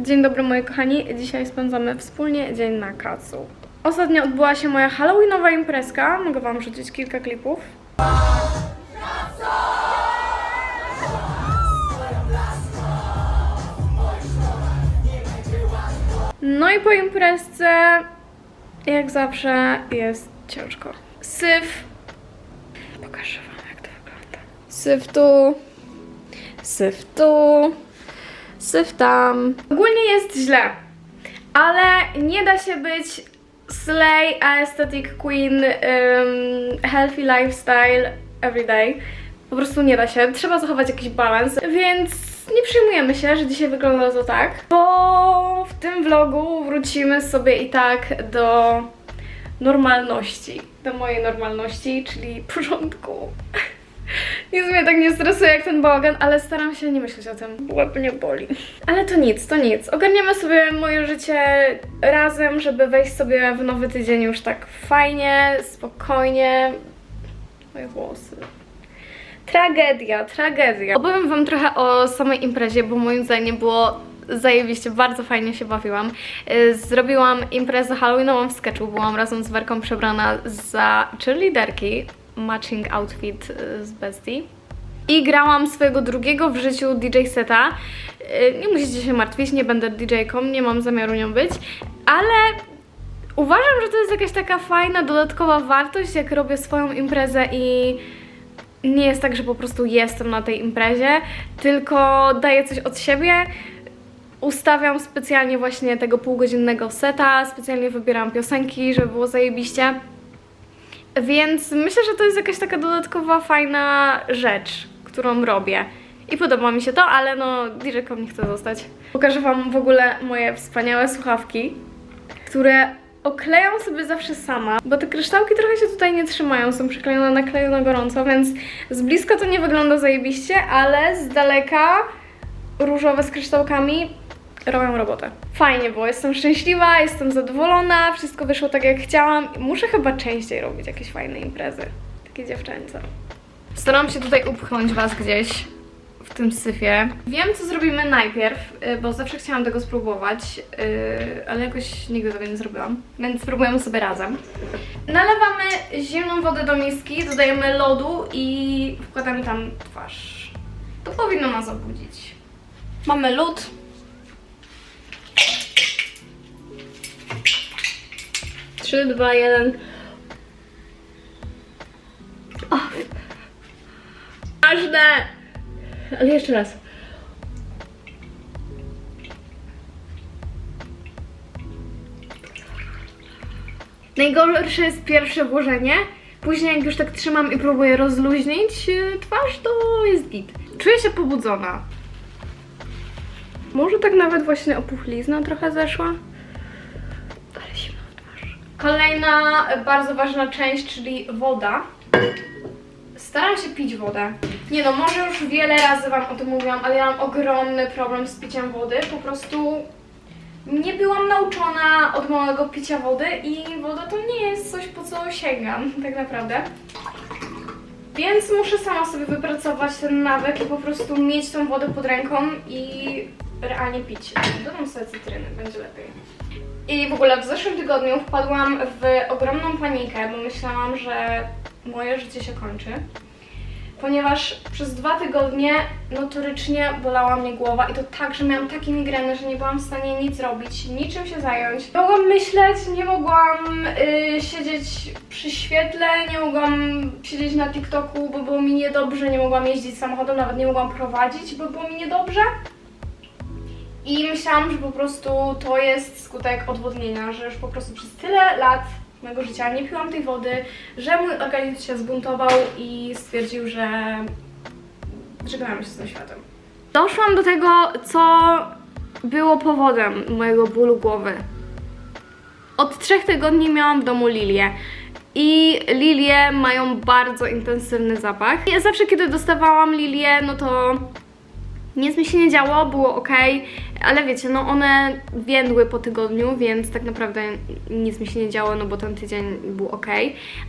Dzień dobry moi kochani, dzisiaj spędzamy wspólnie dzień na kacu. Ostatnio odbyła się moja halloweenowa imprezka, mogę wam rzucić kilka klipów. No i po imprezce, jak zawsze, jest ciężko. Syf. Pokażę wam jak to wygląda. Syf tu, syf tu, syf tam. Ogólnie jest źle, ale nie da się być slay, aesthetic queen, um, healthy lifestyle everyday. Po prostu nie da się. Trzeba zachować jakiś balans, więc nie przejmujemy się, że dzisiaj wygląda to tak, bo w tym vlogu wrócimy sobie i tak do normalności, do mojej normalności, czyli porządku. Nic mnie tak nie stresuje jak ten bałagan, ale staram się nie myśleć o tym. Łeb mnie boli. Ale to nic, to nic. Ogarniemy sobie moje życie razem, żeby wejść sobie w nowy tydzień już tak fajnie, spokojnie. Moje włosy. Tragedia, tragedia. Opowiem wam trochę o samej imprezie, bo moim zdaniem było zajebiście, bardzo fajnie się bawiłam. Y, Zrobiłam imprezę halloweenową w sketchu, byłam razem z Werką przebrana za cheerleaderki, matching outfit y, z Bestii. I grałam swojego drugiego w życiu DJ seta. Y, Nie musicie się martwić, nie będę DJ-ką, nie mam zamiaru nią być, ale uważam, że to jest jakaś taka fajna, dodatkowa wartość, jak robię swoją imprezę i nie jest tak, że po prostu jestem na tej imprezie, tylko daję coś od siebie. Ustawiam specjalnie właśnie tego półgodzinnego seta, specjalnie wybieram piosenki, żeby było zajebiście. Więc myślę, że to jest jakaś taka dodatkowa, fajna rzecz, którą robię. I podoba mi się to, ale no DJ-ką nie chcę zostać. Pokażę Wam w ogóle moje wspaniałe słuchawki, które oklejam sobie zawsze sama, bo te kryształki trochę się tutaj nie trzymają, są przyklejone na kleju na gorąco, więc z bliska to nie wygląda zajebiście, ale z daleka różowe z kryształkami robią robotę. Fajnie było, jestem szczęśliwa, jestem zadowolona, wszystko wyszło tak jak chciałam. Muszę chyba częściej robić jakieś fajne imprezy, takie dziewczęce. Staram się tutaj upchnąć Was gdzieś w tym syfie. Wiem, co zrobimy najpierw, y, bo zawsze chciałam tego spróbować, y, ale jakoś nigdy tego nie zrobiłam, więc spróbujemy sobie razem. Nalewamy zimną wodę do miski, dodajemy lodu i wkładamy tam twarz. To powinno nas obudzić. Mamy lód. Trzy, dwa, jeden. Ważne! Ale jeszcze raz. Najgorsze jest pierwsze włożenie. Później jak już tak trzymam i próbuję rozluźnić y, twarz, to jest git. Czuję się pobudzona. Może tak nawet właśnie opuchlizna trochę zeszła. Ale zimno w twarz. Kolejna bardzo ważna część, czyli woda. Staram się pić wodę. Nie no, może już wiele razy Wam o tym mówiłam, ale ja mam ogromny problem z piciem wody. Po prostu nie byłam nauczona od małego picia wody i woda to nie jest coś, po co sięgam tak naprawdę. Więc muszę sama sobie wypracować ten nawyk i po prostu mieć tą wodę pod ręką i realnie pić. Dodam sobie cytryny, będzie lepiej. I w ogóle w zeszłym tygodniu wpadłam w ogromną panikę, bo myślałam, że moje życie się kończy. Ponieważ przez dwa tygodnie notorycznie bolała mnie głowa i to tak, że miałam takie migreny, że nie byłam w stanie nic robić, niczym się zająć. Nie mogłam myśleć, nie mogłam y, siedzieć przy świetle, nie mogłam siedzieć na TikToku, bo było mi niedobrze, nie mogłam jeździć samochodem, nawet nie mogłam prowadzić, bo było mi niedobrze. I myślałam, że po prostu to jest skutek odwodnienia, że już po prostu przez tyle lat mojego życia nie piłam tej wody, że mój organizm się zbuntował i stwierdził, że żegnamy się z tym światem. Doszłam do tego, co było powodem mojego bólu głowy. Od trzech tygodni miałam w domu lilię. I lilie mają bardzo intensywny zapach. Ja zawsze, kiedy dostawałam lilię, no to nic mi się nie działo, było ok, ale wiecie, no one więdły po tygodniu, więc tak naprawdę nic mi się nie działo, no bo ten tydzień był ok,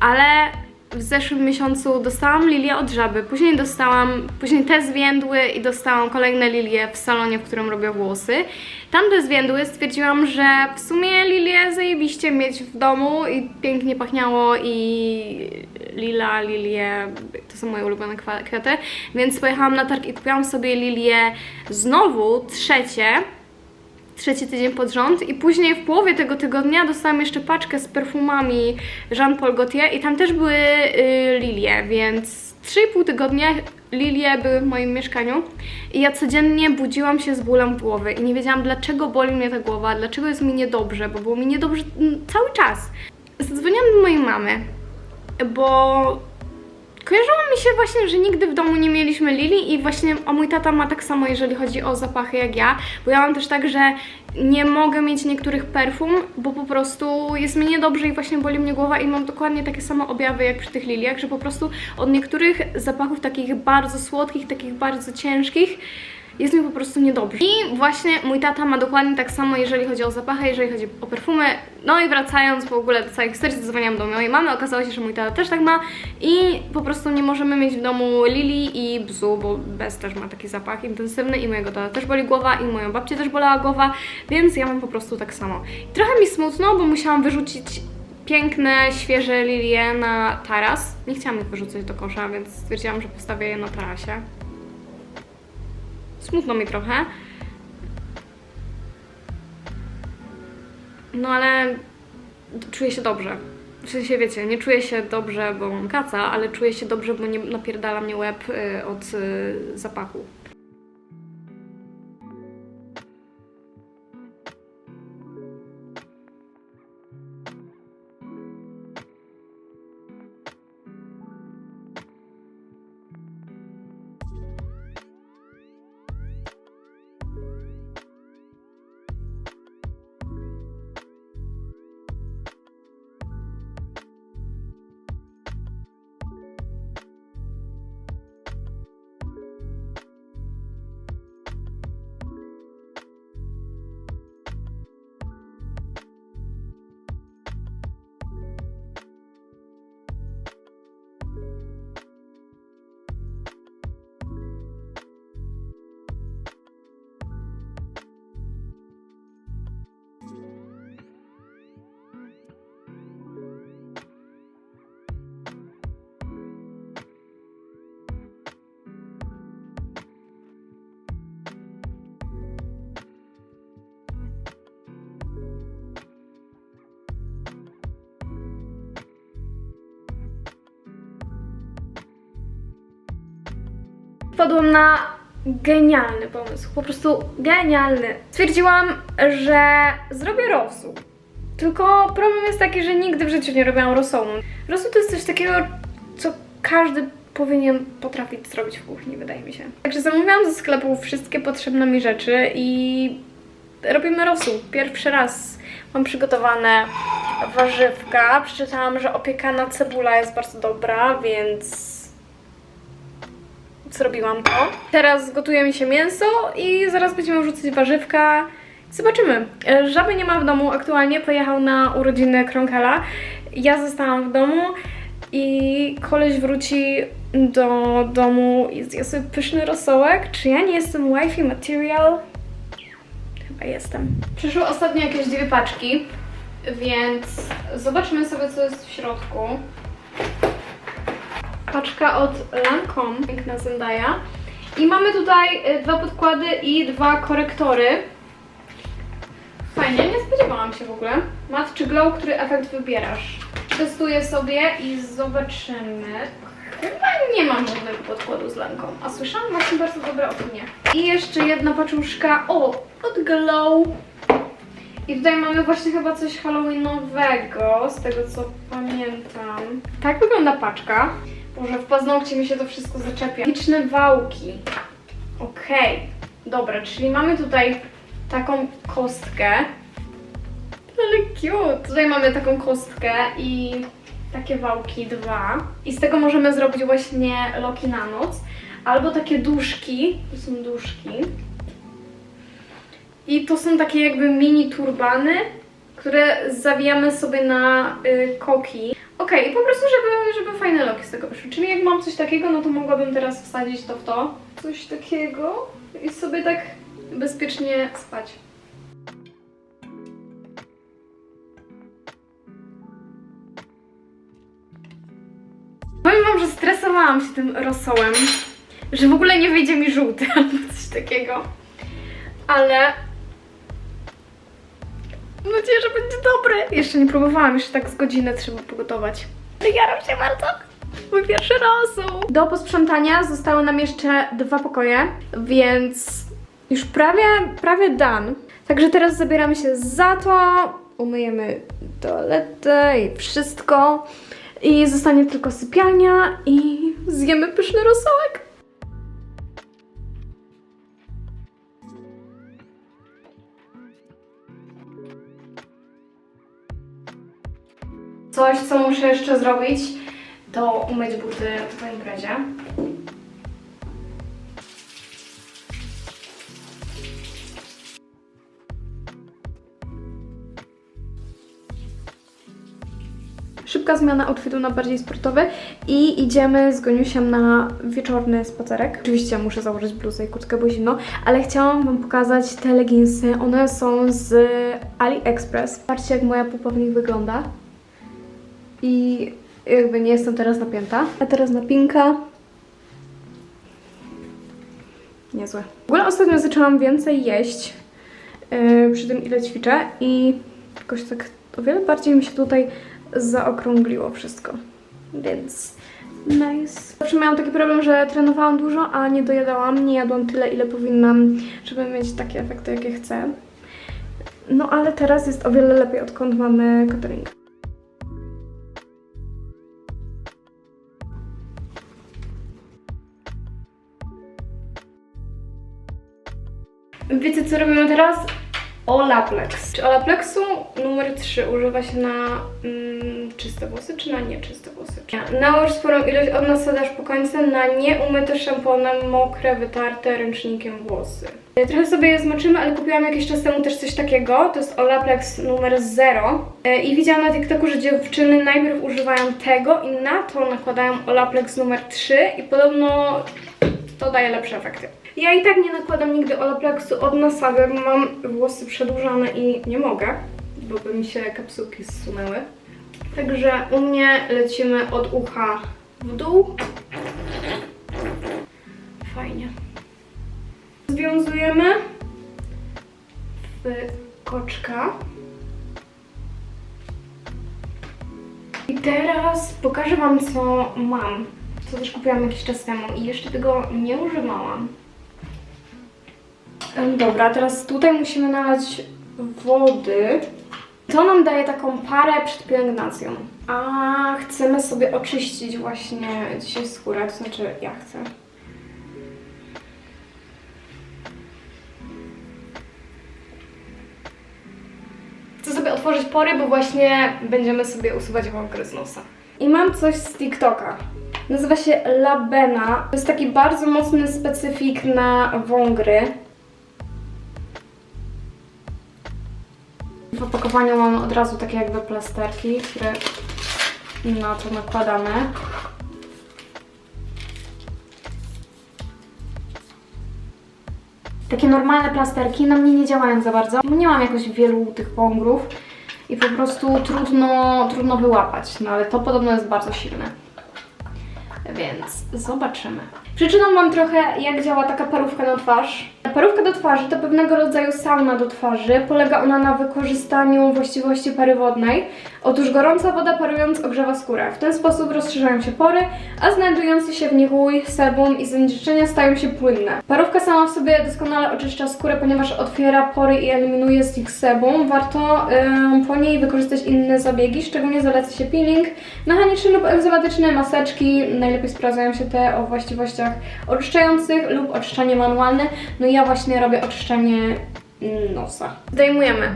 ale w zeszłym miesiącu dostałam lilię od żaby, później dostałam, później te zwiędły i dostałam kolejne lilie w salonie, w którym robię włosy. Tamte zwiędły stwierdziłam, że w sumie lilię zajebiście mieć w domu i pięknie pachniało i lila, lilie, to są moje ulubione kwiaty, więc pojechałam na targ i kupiłam sobie lilię znowu, trzecie, trzeci tydzień pod rząd i później w połowie tego tygodnia dostałam jeszcze paczkę z perfumami Jean Paul Gaultier i tam też były y, lilie, więc 3,5 tygodnia lilie były w moim mieszkaniu i ja codziennie budziłam się z bólem głowy i nie wiedziałam dlaczego boli mnie ta głowa, dlaczego jest mi niedobrze, bo było mi niedobrze cały czas. Zadzwoniłam do mojej mamy, bo Kojarzyło mi się właśnie, że nigdy w domu nie mieliśmy lili i właśnie, a mój tata ma tak samo, jeżeli chodzi o zapachy jak ja, bo ja mam też tak, że nie mogę mieć niektórych perfum, bo po prostu jest mi niedobrze i właśnie boli mnie głowa i mam dokładnie takie same objawy jak przy tych liliach, że po prostu od niektórych zapachów takich bardzo słodkich, takich bardzo ciężkich jest mi po prostu niedobrze. I właśnie mój tata ma dokładnie tak samo, jeżeli chodzi o zapachy, jeżeli chodzi o perfumy. No i wracając w ogóle do całej historii, zadzwoniłam do mojej mamy, okazało się, że mój tata też tak ma i po prostu nie możemy mieć w domu lili i bzu, bo bez też ma taki zapach intensywny i mojego tata też boli głowa i moją babcię też bolała głowa, więc ja mam po prostu tak samo. I trochę mi smutno, bo musiałam wyrzucić piękne, świeże lilie na taras. Nie chciałam ich wyrzucać do kosza, więc stwierdziłam, że postawię je na tarasie. Smutno mi trochę. No ale czuję się dobrze. W sensie wiecie, nie czuję się dobrze, bo mam kaca, ale czuję się dobrze, bo nie napierdala mnie łeb y, od y, zapachu. Wpadłam na genialny pomysł, po prostu genialny. Stwierdziłam, że zrobię rosół. Tylko problem jest taki, że nigdy w życiu nie robiłam rosołu. Rosół to jest coś takiego, co każdy powinien potrafić zrobić w kuchni, wydaje mi się. Także zamówiłam ze sklepu wszystkie potrzebne mi rzeczy i robimy rosół. Pierwszy raz mam przygotowane warzywka. Przeczytałam, że opiekana cebula jest bardzo dobra, więc zrobiłam to. Teraz gotuje mi się mięso i zaraz będziemy wrzucać warzywka. Zobaczymy. E, Żaby nie ma w domu aktualnie, pojechał na urodziny Kronkela. Ja zostałam w domu i koleś wróci do domu i zje sobie pyszny rosołek. Czy ja nie jestem wifey material? Chyba jestem. Przyszły ostatnio jakieś dwie paczki, więc zobaczmy sobie co jest w środku paczka od Lancome, piękna Zendaya. I mamy tutaj y, dwa podkłady i dwa korektory. Fajnie, nie spodziewałam się w ogóle. Mat czy glow, który efekt wybierasz? Testuję sobie i zobaczymy. Chyba nie mam żadnego podkładu z Lancome, a słyszałam właśnie bardzo dobre opinie. I jeszcze jedna paczuszka, o, od glow. I tutaj mamy właśnie chyba coś halloweenowego, z tego co pamiętam. Tak wygląda paczka. Boże, w paznokcie mi się to wszystko zaczepia. Liczne wałki. Okej, dobra, czyli mamy tutaj taką kostkę. Ale cute. Tutaj mamy taką kostkę i takie wałki dwa. I z tego możemy zrobić właśnie loki na noc. Albo takie duszki. To są duszki. I to są takie jakby mini turbany, które zawijamy sobie na y, koki. Okej, i po prostu, żeby, żeby fajne loki z tego wyszły. Czyli jak mam coś takiego, no to mogłabym teraz wsadzić to w to. Coś takiego i sobie tak bezpiecznie spać. Powiem wam, że stresowałam się tym rosołem, że w ogóle nie wyjdzie mi żółty albo coś takiego. Ale Mam nadzieję, że będzie dobry. Jeszcze nie próbowałam, jeszcze tak z godzinę trzeba pogotować. Jaram się bardzo. Mój pierwszy rosół. Do posprzątania zostały nam jeszcze dwa pokoje, więc już prawie, prawie done. Także teraz zabieramy się za to, umyjemy toaletę i wszystko. I zostanie tylko sypialnia i zjemy pyszny rosołek. Coś, co muszę jeszcze zrobić, to umyć buty po imprezie. Szybka zmiana outfitu na bardziej sportowy i idziemy z Goniusiem na wieczorny spacerek. Oczywiście muszę założyć bluzę i kurtkę, bo zimno, ale chciałam Wam pokazać te leginsy. One są z AliExpress. Patrzcie, jak moja pupa w nich wygląda. I jakby nie jestem teraz napięta. A teraz napinka. Niezłe. W ogóle ostatnio zaczęłam więcej jeść yy, przy tym, ile ćwiczę i jakoś tak o wiele bardziej mi się tutaj zaokrągliło wszystko. Więc nice. Zawsze miałam taki problem, że trenowałam dużo, a nie dojadałam, nie jadłam tyle, ile powinnam, żeby mieć takie efekty, jakie chcę. No ale teraz jest o wiele lepiej, odkąd mamy catering. Wiecie co robimy teraz? Olaplex. Czy Olaplexu numer 3 używa się na mm, czyste włosy, czy na nieczyste włosy? Nałóż sporą ilość od nasadzasz po końcu na nieumyte szamponem, mokre, wytarte ręcznikiem włosy. Trochę sobie je zmoczymy, ale kupiłam jakiś czas temu też coś takiego. To jest Olaplex numer 0. E, I widziałam na TikToku, że dziewczyny najpierw używają tego i na to nakładają Olaplex numer 3 i podobno to daje lepsze efekty. Ja i tak nie nakładam nigdy Olaplexu od nasady, bo mam włosy przedłużane i nie mogę, bo by mi się kapsułki zsunęły. Także u mnie lecimy od ucha w dół. Fajnie. Związujemy w koczka. I teraz pokażę Wam, co mam. Co też kupiłam jakiś czas temu i jeszcze tego nie używałam. Dobra, teraz tutaj musimy nalać wody. To nam daje taką parę przed pielęgnacją. A chcemy sobie oczyścić właśnie dzisiaj skórę, to znaczy ja chcę. Chcę sobie otworzyć pory, bo właśnie będziemy sobie usuwać wągry z nosa. I mam coś z TikToka. Nazywa się Labena. To jest taki bardzo mocny specyfik na wągry. W opakowaniu mamy od razu takie jakby plasterki, które na to nakładamy. Takie normalne plasterki na mnie nie działają za bardzo, nie mam jakoś wielu tych wągrów i po prostu trudno, trudno wyłapać, no ale to podobno jest bardzo silne. Więc zobaczymy. Przeczytam Wam trochę, jak działa taka parówka na twarz. Parówka do twarzy to pewnego rodzaju sauna do twarzy. Polega ona na wykorzystaniu właściwości pary wodnej. Otóż gorąca woda parując ogrzewa skórę. W ten sposób rozszerzają się pory, a znajdujący się w nich łój, sebum i zanieczyszczenia stają się płynne. Parówka sama w sobie doskonale oczyszcza skórę, ponieważ otwiera pory i eliminuje z nich sebum. Warto po niej wykorzystać inne zabiegi, szczególnie zaleca się peeling mechaniczny lub enzymatyczny, maseczki. Najlepiej sprawdzają się te o właściwościach oczyszczających lub oczyszczanie manualne. No ja właśnie robię oczyszczanie mm, nosa. Zdejmujemy.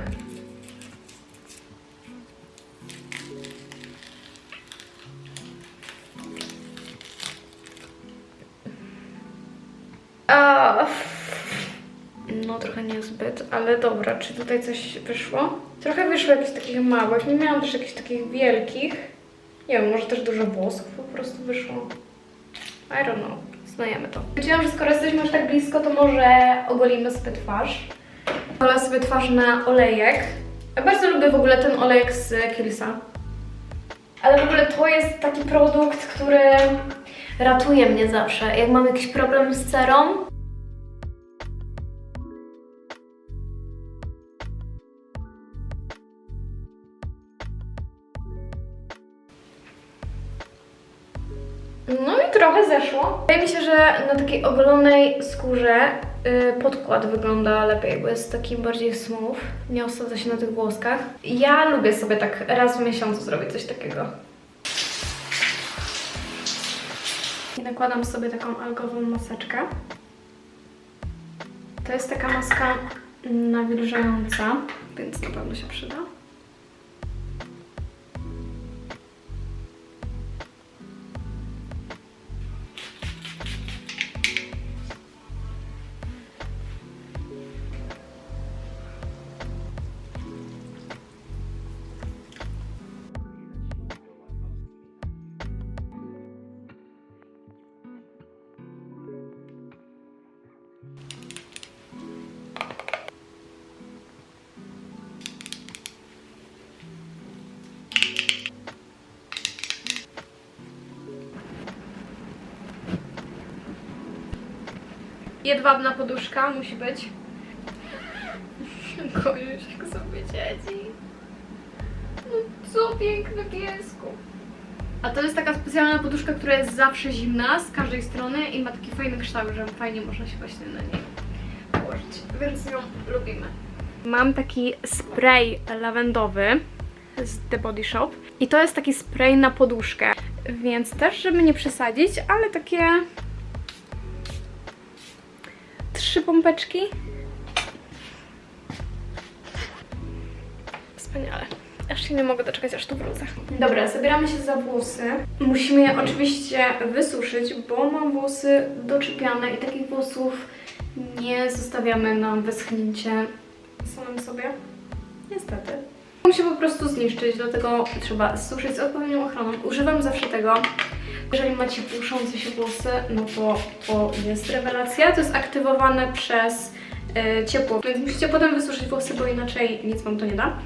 No trochę niezbyt, ale dobra, czy tutaj coś wyszło? Trochę wyszło jakichś takich małych, nie miałam też jakichś takich wielkich. Nie wiem, może też dużo włosów po prostu wyszło. I don't know. Znajemy to. Wiedziałam, że skoro jesteśmy już tak blisko, to może ogolimy sobie twarz. Olę sobie twarz na olejek. Ja bardzo lubię w ogóle ten olejek z Killsa. Ale w ogóle to jest taki produkt, który ratuje mnie zawsze. Jak mam jakiś problem z cerą, No i trochę zeszło. Wydaje mi się, że na takiej ogolonej skórze y, podkład wygląda lepiej, bo jest taki bardziej smooth, nie osadza się na tych włoskach. Ja lubię sobie tak raz w miesiącu zrobić coś takiego. I nakładam sobie taką algową maseczkę. To jest taka maska nawilżająca, więc na pewno się przyda. Jedwabna poduszka musi być. Kojusz, jak sobie dzieci. No co piękny piesku. A to jest taka specjalna poduszka, która jest zawsze zimna z każdej strony i ma taki fajny kształt, że fajnie można się właśnie na niej położyć. Więc ją lubimy. Mam taki spray lawendowy z The Body Shop i to jest taki spray na poduszkę. Więc też, żeby nie przesadzić, ale takie trzy pompeczki. Wspaniale. Aż się nie mogę doczekać, aż tu wrócę. Dobra, zabieramy się za włosy. Musimy je oczywiście wysuszyć, bo mam włosy doczepiane i takich włosów nie zostawiamy na wyschnięcie samym sobie. Niestety. Muszę się po prostu zniszczyć, dlatego trzeba suszyć z odpowiednią ochroną. Używam zawsze tego. Jeżeli macie puszące się włosy, no to to jest rewelacja. To jest aktywowane przez e, ciepło, więc musicie potem wysuszyć włosy, bo inaczej nic Wam to nie da.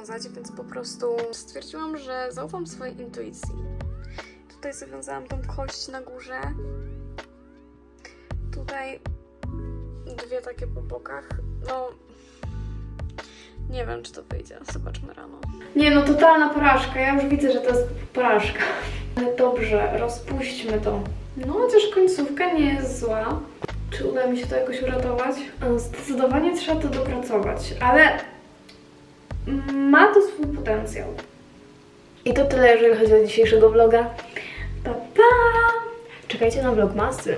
To zawiązać, więc po prostu stwierdziłam, że zaufam swojej intuicji. Tutaj zawiązałam tą kość na górze. Tutaj dwie takie po bokach. No, nie wiem, czy to wyjdzie. Zobaczmy rano. Nie no, totalna porażka. Ja już widzę, że to jest porażka. Ale dobrze, rozpuśćmy to. No, chociaż końcówka nie jest zła. Czy uda mi się to jakoś uratować? E, Zdecydowanie trzeba to dopracować, ale ma to swój potencjał. I to tyle, jeżeli chodzi o dzisiejszego vloga. Pa, pa! Czekajcie na vlogmasy.